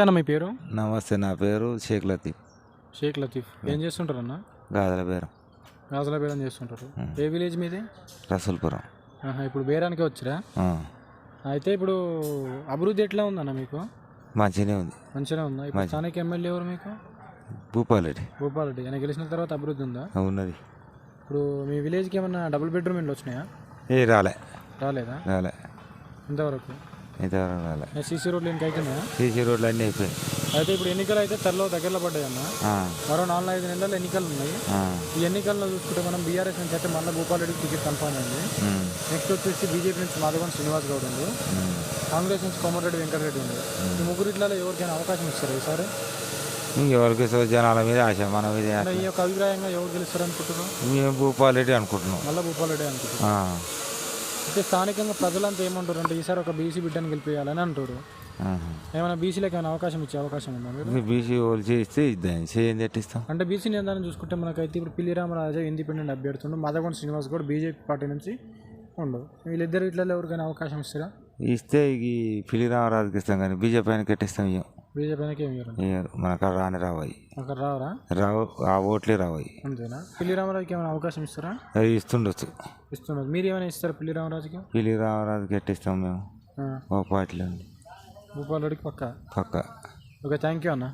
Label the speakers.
Speaker 1: అన్న మీ పేరు?
Speaker 2: నమస్తే నా పేరు షేక్ లతీఫ్.
Speaker 1: షేక్ లతీఫ్. ఏం చేస్తుంటారు అన్న
Speaker 2: గాజల బేరం.
Speaker 1: గాజుల బేరం చేస్తుంటారు. ఏ విలేజ్ మీది?
Speaker 2: రసూల్పురం.
Speaker 1: ఇప్పుడు బేరానికే వచ్చిరా? అయితే ఇప్పుడు అభివృద్ధి ఎట్లా ఉందన్న మీకు?
Speaker 2: మంచిగానే ఉంది.
Speaker 1: మంచిగా ఉందా? ఇప్పుడు స్థానిక ఎమ్మెల్యే ఎవరు మీకు?
Speaker 2: భూపాలరెడ్డి.
Speaker 1: భూపాల్ రెడ్డి ఆయన గెలిచిన తర్వాత అభివృద్ధి ఉందా?
Speaker 2: ఉన్నది
Speaker 1: ఇప్పుడు మీ విలేజ్కి ఏమన్నా డబుల్ బెడ్రూమ్ ఇండ్లు వచ్చినాయా?
Speaker 2: ఏ రాలే.
Speaker 1: రాలేదా?
Speaker 2: రాలే.
Speaker 1: ఇంతవరకు
Speaker 2: రాలే
Speaker 1: సీసీ రోడ్లు ఇంకా అవుతున్నాయా
Speaker 2: సీసీ రోడ్లు అన్నీ అయిపోయాయి.
Speaker 1: అయితే ఇప్పుడు ఎన్నికలు అయితే త్వరలో దగ్గరలో పడ్డాయి అన్న.
Speaker 2: ఆ,
Speaker 1: మరో నాలుగు ఐదు నెలల్లో ఎన్నికలు ఉన్నాయి. ఈ ఎన్నికల్లో చూసుకుంటే మనం బీఆర్ఎస్ నుంచి అయితే మళ్ళీ భూపాల్ రెడ్డికి టికెట్ కన్ఫర్మ్ అయింది. నెక్స్ట్ వచ్చేసి బీజేపీ నుంచి మాధవన్ శ్రీనివాస్ గౌడ్ ఉంది. కాంగ్రెస్ నుంచి కోమటిరెడ్డి వెంకటరెడ్డి ఉంది. ఈ ముగ్గురిట్లలో ఎవరికైనా అవకాశం ఇస్తారు ఈసారి?
Speaker 2: ఇంకెవరికి సో జనాల మీద ఆశ మన మీద
Speaker 1: ఈ యొక్క అభిప్రాయంగా ఎవరు గెలుస్తారు అనుకుంటున్నారు
Speaker 2: మేము భూపాలరెడ్డి అనుకుంటున్నాం.
Speaker 1: మళ్ళీ భూపాల్ రెడ్డి అనుకుంటున్నారు
Speaker 2: ఆ,
Speaker 1: అయితే స్థానికంగా ప్రజలంతా ఏమంటారు అంటే ఈసారి ఒక బీసీ బిడ్డను గెలిపేయాలని అంటారు. ఏమైనా బీసీలకు ఏమైనా అవకాశం ఇచ్చే అవకాశం ఉందా
Speaker 2: బీసీ వాళ్ళు చేస్తే ఇద్దాం? చేయండి ఎట్టిస్తాం
Speaker 1: అంటే బీసీ నిర్ధారణ చూసుకుంటే మనకైతే ఇప్పుడు పిల్లి రామరాజు ఇండిపెండెంట్ అభ్యర్థుండు మాధవన్ శ్రీనివాస్ కూడా బీజేపీ పార్టీ నుంచి ఉండు వీళ్ళిద్దరు ఇట్లలో ఎవరికైనా అవకాశం ఇస్తారా?
Speaker 2: ఇస్తే ఈ పిలి రామరాజుకి ఇస్తాం కానీ బీజేపీ ఆయనకి ఎట్టిస్తాం ఇయ్యం?
Speaker 1: బీజేపీ ఆయనకి ఏమి ఇవ్వరు
Speaker 2: ఇయ్యరు మనకు రాని రావాయి.
Speaker 1: అక్కడ రావరా?
Speaker 2: రావు ఆ ఓట్లే రావాయి.
Speaker 1: అంతేనా? పిల్లి రామరాజుకి ఏమైనా అవకాశం ఇస్తారా?
Speaker 2: ఇస్తుండొచ్చు.
Speaker 1: ఇస్తున్నారు మీరు ఏమైనా ఇస్తారా పిల్లి రామరాజుకి?
Speaker 2: పిలి రామరాజుకి ఎట్టిస్తాం మేము?
Speaker 1: ఆ,
Speaker 2: ఓ పార్టీలో
Speaker 1: భూపాల్ రెడ్డికి పక్క?
Speaker 2: పక్క.
Speaker 1: ఓకే థ్యాంక్ యూ అన్న.